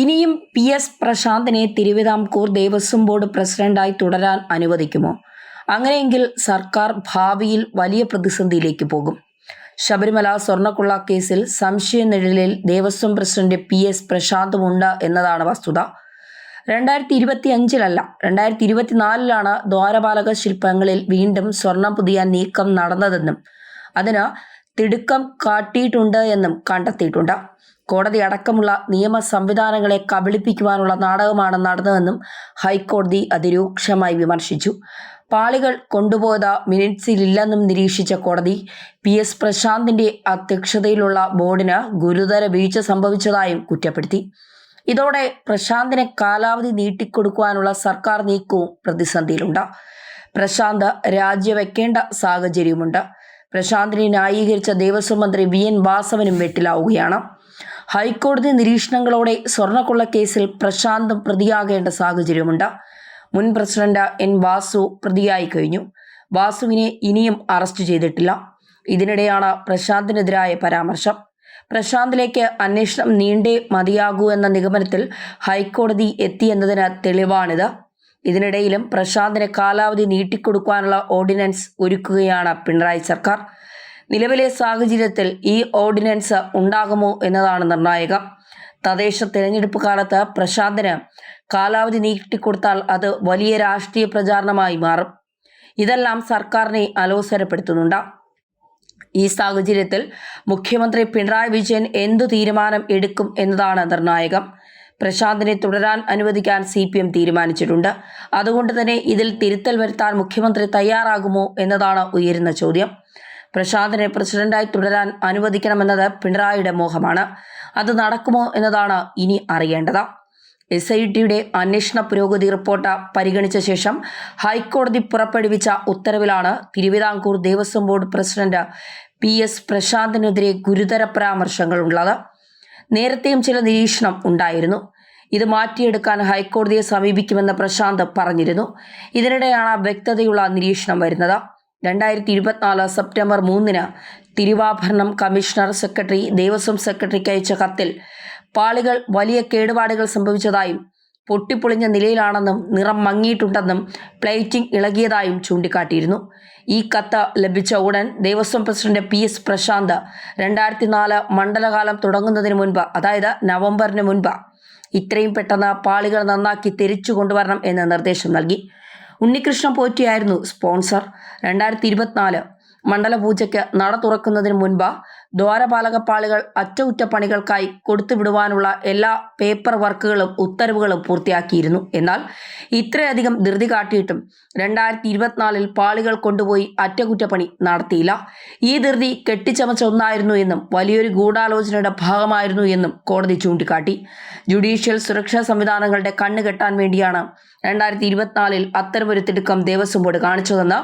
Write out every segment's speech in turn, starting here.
ഇനിയും P S പ്രശാന്തിനെ Thiruvithamkoor Devaswom board പ്രസിഡന്റായി തുടരാൻ അനുവദിക്കുമോ? അങ്ങനെയെങ്കിൽ സർക്കാർ ഭാവിയിൽ വലിയ പ്രതിസന്ധിയിലേക്ക് പോകും. ശബരിമല സ്വർണക്കുള്ള കേസിൽ സംശയ നിഴലിൽ ദേവസ്വം പ്രസിഡന്റ് പി എസ് പ്രശാന്തുമുണ്ട് എന്നതാണ് വസ്തുത. രണ്ടായിരത്തി ഇരുപത്തി അഞ്ചിലല്ല രണ്ടായിരത്തി ഇരുപത്തിനാലിലാണ് ദ്വാരപാലക ശില്പങ്ങളിൽ വീണ്ടും സ്വർണം പുതിയ നീക്കം നടന്നതെന്നും അതിന് തിടുക്കം കാട്ടിയിട്ടുണ്ട് എന്നും കണ്ടെത്തിയിട്ടുണ്ട്. കോടതി അടക്കമുള്ള നിയമ സംവിധാനങ്ങളെ കബളിപ്പിക്കുവാനുള്ള നാടകമാണ് നടന്നതെന്നും ഹൈക്കോടതി അതിരൂക്ഷമായി വിമർശിച്ചു. പാളികൾ കൊണ്ടുപോയത് മിനിറ്റ്സിലില്ലെന്നും നിരീക്ഷിച്ച കോടതി പി എസ് പ്രശാന്തിന്റെ അധ്യക്ഷതയിലുള്ള ബോർഡിന് ഗുരുതര വീഴ്ച സംഭവിച്ചതായും കുറ്റപ്പെടുത്തി. ഇതോടെ പ്രശാന്തിനെ കാലാവധി നീട്ടിക്കൊടുക്കുവാനുള്ള സർക്കാർ നീക്കവും പ്രതിസന്ധിയിലുണ്ട്. പ്രശാന്ത് രാജിവെക്കേണ്ട സാഹചര്യമുണ്ട് പ്രശാന്തിനെ ന്യായീകരിച്ച ദേവസ്വം മന്ത്രി വി എൻ വാസവനും വെട്ടിലാവുകയാണ്. ഹൈക്കോടതി നിരീക്ഷണങ്ങളോടെ സ്വർണക്കൊള്ള കേസിൽ പ്രശാന്തും പ്രതിയാകേണ്ട സാഹചര്യമുണ്ട്. മുൻ പ്രസിഡന്റ് എൻ വാസു പ്രതിയായി കഴിഞ്ഞു. വാസുവിനെ ഇനിയും അറസ്റ്റ് ചെയ്തിട്ടില്ല. ഇതിനിടെയാണ് പ്രശാന്തിനെതിരായ പരാമർശം. പ്രശാന്തിലേക്ക് അന്വേഷണം നീണ്ടേ മതിയാകൂ എന്ന നിഗമനത്തിൽ ഹൈക്കോടതി എത്തിയെന്നതിന് തെളിവാണിത്. ഇതിനിടയിലും പ്രശാന്തിന് കാലാവധി നീട്ടിക്കൊടുക്കാനുള്ള ഓർഡിനൻസ് ഒരുക്കുകയാണ് പിണറായി സർക്കാർ. നിലവിലെ സാഹചര്യത്തിൽ ഈ ഓർഡിനൻസ് ഉണ്ടാകുമോ എന്നതാണ് നിർണായകം. തദ്ദേശ തെരഞ്ഞെടുപ്പ് കാലത്ത് പ്രശാന്തിന് കാലാവധി നീട്ടിക്കൊടുത്താൽ അത് വലിയ രാഷ്ട്രീയ പ്രചാരണമായി മാറും. ഇതെല്ലാം സർക്കാരിനെ അലോസരപ്പെടുത്തുന്നുണ്ട്. ഈ സാഹചര്യത്തിൽ മുഖ്യമന്ത്രി പിണറായി വിജയൻ എന്തു തീരുമാനം എടുക്കും എന്നതാണ് നിർണായകം. പ്രശാന്തിനെ തുടരാൻ അനുവദിക്കാൻ സി പി എം തീരുമാനിച്ചിട്ടുണ്ട്. അതുകൊണ്ട് തന്നെ ഇതിൽ തിരുത്തൽ വരുത്താൻ മുഖ്യമന്ത്രി തയ്യാറാകുമോ എന്നതാണ് ഉയരുന്ന ചോദ്യം. പ്രശാന്തിനെ പ്രസിഡന്റായി തുടരാൻ അനുവദിക്കണമെന്നത് പിണറായിയുടെ മോഹമാണ്. അത് നടക്കുമോ എന്നതാണ് ഇനി അറിയേണ്ടത്. എസ് ഐ ടിയുടെ അന്വേഷണ പുരോഗതി റിപ്പോർട്ട് പരിഗണിച്ച ശേഷം ഹൈക്കോടതി പുറപ്പെടുവിച്ച ഉത്തരവിലാണ് Thiruvithamkoor Devaswom board president P S പ്രശാന്തിനെതിരെ ഗുരുതര പരാമർശങ്ങളുള്ളത് നേരത്തെയും ചില നിരീക്ഷണം ഉണ്ടായിരുന്നു. ഇത് മാറ്റിയെടുക്കാൻ ഹൈക്കോടതിയെ സമീപിക്കുമെന്ന് പ്രശാന്ത് പറഞ്ഞിരുന്നു. ഇതിനിടെയാണ് വ്യക്തതയുള്ള നിരീക്ഷണം വരുന്നത്. രണ്ടായിരത്തി ഇരുപത്തിനാല് സെപ്റ്റംബർ മൂന്നിന് തിരുവാഭരണം കമ്മീഷണർ സെക്രട്ടറി ദേവസ്വം സെക്രട്ടറിക്ക് അയച്ച കത്തിൽ പാളികൾ വലിയ കേടുപാടുകൾ സംഭവിച്ചതായും പൊട്ടിപ്പൊളിഞ്ഞ നിലയിലാണെന്നും നിറം മങ്ങിയിട്ടുണ്ടെന്നും പ്ലേറ്റിംഗ് ഇളകിയതായും ചൂണ്ടിക്കാട്ടിയിരുന്നു. ഈ കത്ത് ലഭിച്ച ഉടൻ Devaswom president P S Prashanth രണ്ടായിരത്തി നാല് മണ്ഡലകാലം തുടങ്ങുന്നതിന് മുൻപ് അതായത് നവംബറിന് മുൻപ് ഇത്രയും പെട്ടെന്ന് പാളികൾ നന്നാക്കി തിരിച്ചു കൊണ്ടുവരണം എന്ന് നിർദ്ദേശം നൽകി. ഉണ്ണികൃഷ്ണൻ പോറ്റിയായിരുന്നു സ്പോൺസർ. രണ്ടായിരത്തി ഇരുപത്തിനാല് മണ്ഡലപൂജയ്ക്ക് നട തുറക്കുന്നതിന് മുൻപ് ദ്വാരപാലകപ്പാളികൾ അറ്റകുറ്റപ്പണികൾക്കായി കൊടുത്തുവിടുവാനുള്ള എല്ലാ പേപ്പർ വർക്കുകളും ഉത്തരവുകളും പൂർത്തിയാക്കിയിരുന്നു. എന്നാൽ ഇത്രയധികം ധൃതി കാട്ടിയിട്ടും രണ്ടായിരത്തി ഇരുപത്തിനാലിൽ പാളികൾ കൊണ്ടുപോയി അറ്റകുറ്റപ്പണി നടത്തിയില്ല. ഈ ധൃതി കെട്ടിച്ചമച്ച ഒന്നായിരുന്നു എന്നും വലിയൊരു ഗൂഢാലോചനയുടെ ഭാഗമായിരുന്നു എന്നും കോടതി ചൂണ്ടിക്കാട്ടി. ജുഡീഷ്യൽ സുരക്ഷാ സംവിധാനങ്ങളുടെ കണ്ണ് കെട്ടാൻ വേണ്ടിയാണ് രണ്ടായിരത്തി ഇരുപത്തിനാലിൽ അത്തരമൊരു തിടുക്കം ദേവസ്വം ബോർഡ് കാണിച്ചതെന്ന്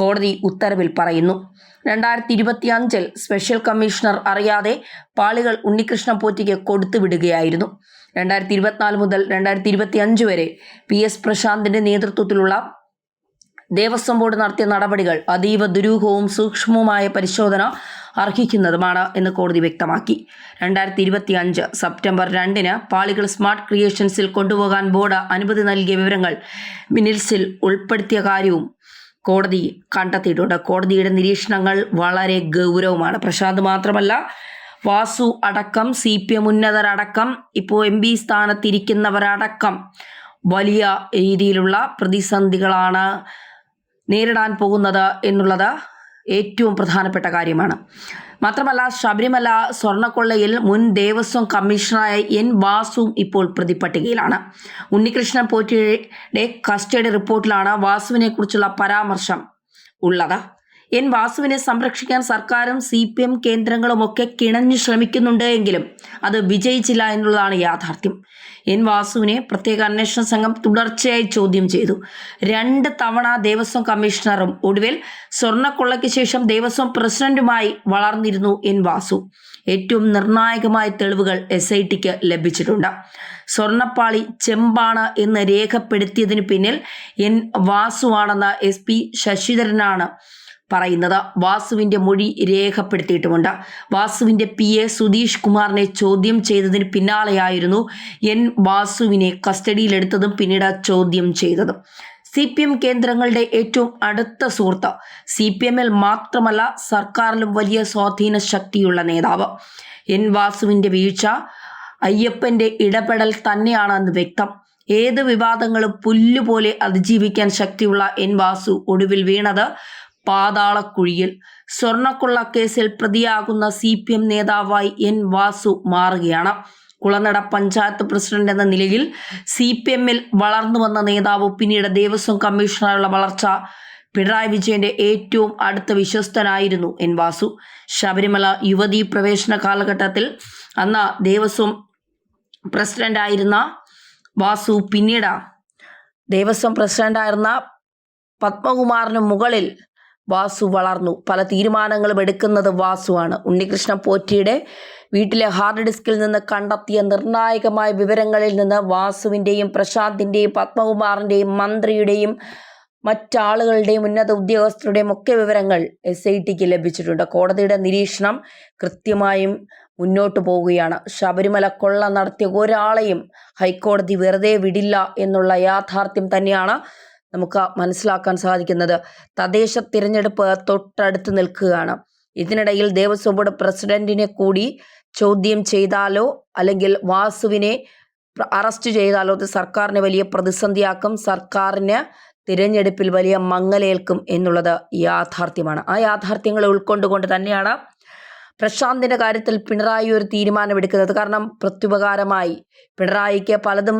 കോടതി ഉത്തരവിൽ പറയുന്നു. രണ്ടായിരത്തി ഇരുപത്തി അഞ്ചിൽ സ്പെഷ്യൽ കമ്മീഷണർ അറിയാതെ പാളികൾ ഉണ്ണികൃഷ്ണ പോറ്റിക്ക് കൊടുത്തുവിടുകയായിരുന്നു രണ്ടായിരത്തി ഇരുപത്തിനാല് മുതൽ രണ്ടായിരത്തി ഇരുപത്തി അഞ്ച് വരെ പി എസ് പ്രശാന്തിന്റെ നേതൃത്വത്തിലുള്ള ദേവസ്വം ബോർഡ് നടത്തിയ നടപടികൾ അതീവ ദുരൂഹവും സൂക്ഷ്മവുമായ പരിശോധന അർഹിക്കുന്നതുമാണ് എന്ന് കോടതി വ്യക്തമാക്കി. രണ്ടായിരത്തി ഇരുപത്തി അഞ്ച് സെപ്റ്റംബർ രണ്ടിന് പാളികൾ സ്മാർട്ട് ക്രിയേഷൻസിൽ കൊണ്ടുപോകാൻ ബോർഡ് അനുമതി നൽകിയ വിവരങ്ങൾ മിനിൽസിൽ ഉൾപ്പെടുത്തിയ കാര്യവും കോടതി കണ്ടെത്തിയിട്ടുണ്ട്. കോടതിയുടെ നിരീക്ഷണങ്ങൾ വളരെ ഗൗരവമാണ്. പ്രശാന്ത് മാത്രമല്ല വാസു അടക്കം സി പി എം ഉന്നതരടക്കം ഇപ്പോൾ എം പി സ്ഥാനത്തിരിക്കുന്നവരടക്കം വലിയ രീതിയിലുള്ള പ്രതിസന്ധികളാണ് നേരിടാൻ പോകുന്നത് എന്നുള്ളത് ഏറ്റവും പ്രധാനപ്പെട്ട കാര്യമാണ്. മാത്രമല്ല ശബരിമല സ്വർണക്കൊള്ളയിൽ മുൻ ദേവസ്വം കമ്മീഷണറായ എൻ വാസുവും ഇപ്പോൾ പ്രതിപട്ടികയിലാണ് ഉണ്ണികൃഷ്ണൻ പോറ്റിയുടെ കസ്റ്റഡി റിപ്പോർട്ടിലാണ് വാസുവിനെ കുറിച്ചുള്ള പരാമർശം ഉള്ളത്. എൻ വാസുവിനെ സംരക്ഷിക്കാൻ സർക്കാരും സി പി എം കേന്ദ്രങ്ങളുമൊക്കെ കിണഞ്ഞു ശ്രമിക്കുന്നുണ്ട് എങ്കിലും അത് വിജയിച്ചില്ല എന്നുള്ളതാണ് യാഥാർത്ഥ്യം. എൻ വാസുവിനെ പ്രത്യേക അന്വേഷണ സംഘം തുടർച്ചയായി ചോദ്യം ചെയ്തു. രണ്ട് തവണ ദേവസ്വം കമ്മീഷണറും ഒടുവിൽ സ്വർണക്കൊള്ളയ്ക്ക് ശേഷം ദേവസ്വം പ്രസിഡന്റുമായി വളർന്നിരുന്നു എൻ വാസു. ഏറ്റവും നിർണായകമായ തെളിവുകൾ എസ് ഐ ടിക്ക് ലഭിച്ചിട്ടുണ്ട്. സ്വർണപ്പാളി ചെമ്പാണ് എന്ന് രേഖപ്പെടുത്തിയതിന് പിന്നിൽ എൻ വാസുവാണെന്ന് എസ് പി ശശിധരനാണ് പറയുന്നത് വാസുവിന്റെ മൊഴി രേഖപ്പെടുത്തിയിട്ടുമുണ്ട്. വാസുവിന്റെ പി എ സുധീഷ് കുമാറിനെ ചോദ്യം ചെയ്തതിന് പിന്നാലെയായിരുന്നു എൻ വാസുവിനെ കസ്റ്റഡിയിലെടുത്തതും പിന്നീട് ചോദ്യം ചെയ്തതും. സി പി എം കേന്ദ്രങ്ങളുടെ ഏറ്റവും അടുത്ത സുഹൃത്ത് സി പി എമ്മിൽ മാത്രമല്ല സർക്കാരിലും വലിയ സ്വാധീന ശക്തിയുള്ള നേതാവ്. എൻ വാസുവിന്റെ വീഴ്ച അയ്യപ്പന്റെ ഇടപെടൽ തന്നെയാണെന്ന് വ്യക്തം. ഏത് വിവാദങ്ങളും പുല്ലുപോലെ അതിജീവിക്കാൻ ശക്തിയുള്ള എൻ വാസു ഒടുവിൽ വീണത് പാതാളക്കുഴിയിൽ സ്വർണക്കുള്ള കേസിൽ പ്രതിയാകുന്ന സി പി എം നേതാവായി എൻ വാസു മാറുകയാണ്. കുളനട പഞ്ചായത്ത് പ്രസിഡന്റ് എന്ന നിലയിൽ സി പി എമ്മിൽ വളർന്നു വന്ന നേതാവ് പിന്നീട് ദേവസ്വം കമ്മീഷണറുള്ള വളർച്ച പിണറായി വിജയന്റെ ഏറ്റവും അടുത്ത വിശ്വസ്തനായിരുന്നു എൻ വാസു. ശബരിമല യുവതീ പ്രവേശന കാലഘട്ടത്തിൽ അന്ന് ദേവസ്വം പ്രസിഡന്റായിരുന്ന വാസു പിന്നീട് ദേവസ്വം പ്രസിഡന്റായിരുന്ന പത്മകുമാറിന് മുകളിൽ വാസു വളർന്നു. പല തീരുമാനങ്ങളും എടുക്കുന്നത് വാസുവാണ്. ഉണ്ണികൃഷ്ണൻ പോറ്റിയുടെ വീട്ടിലെ ഹാർഡ് ഡിസ്കിൽ നിന്ന് കണ്ടെത്തിയ നിർണായകമായ വിവരങ്ങളിൽ നിന്ന് വാസുവിന്റെയും പ്രശാന്തിന്റെയും പത്മകുമാറിന്റെയും മന്ത്രിയുടെയും മറ്റാളുകളുടെയും ഉന്നത ഉദ്യോഗസ്ഥരുടെയും ഒക്കെ വിവരങ്ങൾ എസ് ഐ ടിക്ക് ലഭിച്ചിട്ടുണ്ട്. കോടതിയുടെ നിരീക്ഷണം കൃത്യമായും മുന്നോട്ട് പോവുകയാണ് ശബരിമല കൊള്ള നടത്തിയ ഒരാളെയും ഹൈക്കോടതി വെറുതെ വിടില്ല എന്നുള്ള യാഥാർത്ഥ്യം തന്നെയാണ് നമുക്ക് മനസ്സിലാക്കാൻ സാധിക്കുന്നത്. തദ്ദേശ തിരഞ്ഞെടുപ്പ് തൊട്ടടുത്ത് നിൽക്കുകയാണ്. ഇതിനിടയിൽ ദേവസ്വം ബോർഡ് പ്രസിഡന്റിനെ കൂടി ചോദ്യം ചെയ്താലോ അല്ലെങ്കിൽ വാസുവിനെ അറസ്റ്റ് ചെയ്താലോ അത് സർക്കാരിന് വലിയ പ്രതിസന്ധിയാക്കും. സർക്കാരിന് തിരഞ്ഞെടുപ്പിൽ വലിയ മങ്ങലേൽക്കും എന്നുള്ളത് യാഥാർത്ഥ്യമാണ്. ആ യാഥാർത്ഥ്യങ്ങളെ ഉൾക്കൊണ്ടുകൊണ്ട് തന്നെയാണ് പ്രശാന്തിന്റെ കാര്യത്തിൽ പിണറായി ഒരു തീരുമാനമെടുക്കുന്നത്. കാരണം പ്രത്യുപകാരമായി. പിണറായിക്ക് പലതും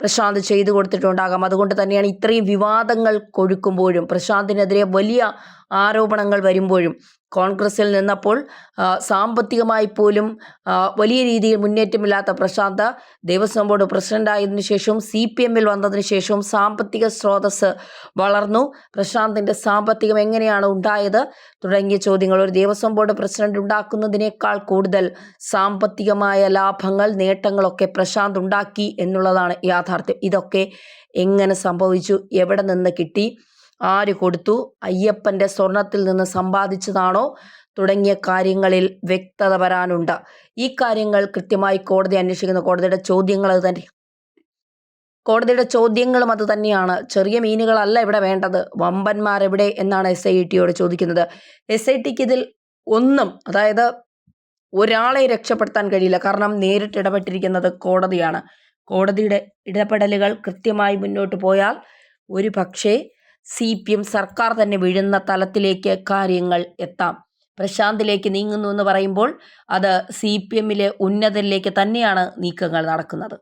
പ്രശാന്ത് ചെയ്തു കൊടുത്തിട്ടുണ്ടാകാം. അതുകൊണ്ട് തന്നെയാണ് ഇത്രയും വിവാദങ്ങൾ കൊഴുക്കുമ്പോഴും പ്രശാന്തിനെതിരെ വലിയ ആരോപണങ്ങൾ വരുമ്പോഴും കോൺഗ്രസിൽ നിന്നപ്പോൾ സാമ്പത്തികമായി പോലും വലിയ രീതിയിൽ മുന്നേറ്റമില്ലാത്ത പ്രശാന്ത് ദേവസ്വം ബോർഡ് പ്രസിഡന്റായതിനു ശേഷവും സി പി എമ്മിൽ വന്നതിന് ശേഷവും സാമ്പത്തിക സ്രോതസ് വളർന്നു. പ്രശാന്തിന്റെ സാമ്പത്തികം എങ്ങനെയാണ് ഉണ്ടായത്? തുടങ്ങിയ ചോദ്യങ്ങൾ ഒരു ദേവസ്വം ബോർഡ് പ്രസിഡന്റ് ഉണ്ടാക്കുന്നതിനേക്കാൾ കൂടുതൽ സാമ്പത്തികമായ ലാഭങ്ങൾ നേട്ടങ്ങളൊക്കെ പ്രശാന്ത് ഉണ്ടാക്കി എന്നുള്ളതാണ് യാഥാർത്ഥ്യം. ഇതൊക്കെ എങ്ങനെ സംഭവിച്ചു? എവിടെ നിന്ന് കിട്ടി? ആര് കൊടുത്തു? അയ്യപ്പന്റെ സ്വർണത്തിൽ നിന്ന് സമ്പാദിച്ചതാണോ? തുടങ്ങിയ കാര്യങ്ങളിൽ വ്യക്തത വരാനുണ്ട്. ഈ കാര്യങ്ങൾ കൃത്യമായി കോടതി അന്വേഷിക്കുന്ന കോടതിയുടെ ചോദ്യങ്ങൾ അത് തന്നെ കോടതിയുടെ ചോദ്യങ്ങളും അത് തന്നെയാണ്. ചെറിയ മീനുകളല്ല ഇവിടെ വേണ്ടത്. വമ്പന്മാർ എവിടെ എന്നാണ് എസ് ഐ ടിയോട് ചോദിക്കുന്നത്. എസ് ഐ ടിക്ക് ഇതിൽ ഒന്നും അതായത് ഒരാളെ രക്ഷപ്പെടുത്താൻ കഴിയില്ല. കാരണം നേരിട്ട് ഇടപെട്ടിരിക്കുന്നത് കോടതിയാണ്. കോടതിയുടെ ഇടപെടലുകൾ കൃത്യമായി മുന്നോട്ട് പോയാൽ ഒരു പക്ഷേ സി പി എം സർക്കാർ തന്നെ വീഴുന്ന തലത്തിലേക്ക് കാര്യങ്ങൾ എത്താം. പ്രശാന്തിലേക്ക് നീങ്ങുന്നു എന്ന് പറയുമ്പോൾ അത് സി പി എമ്മിലെ ഉന്നതരിലേക്ക് തന്നെയാണ് നീക്കങ്ങൾ നടക്കുന്നത്.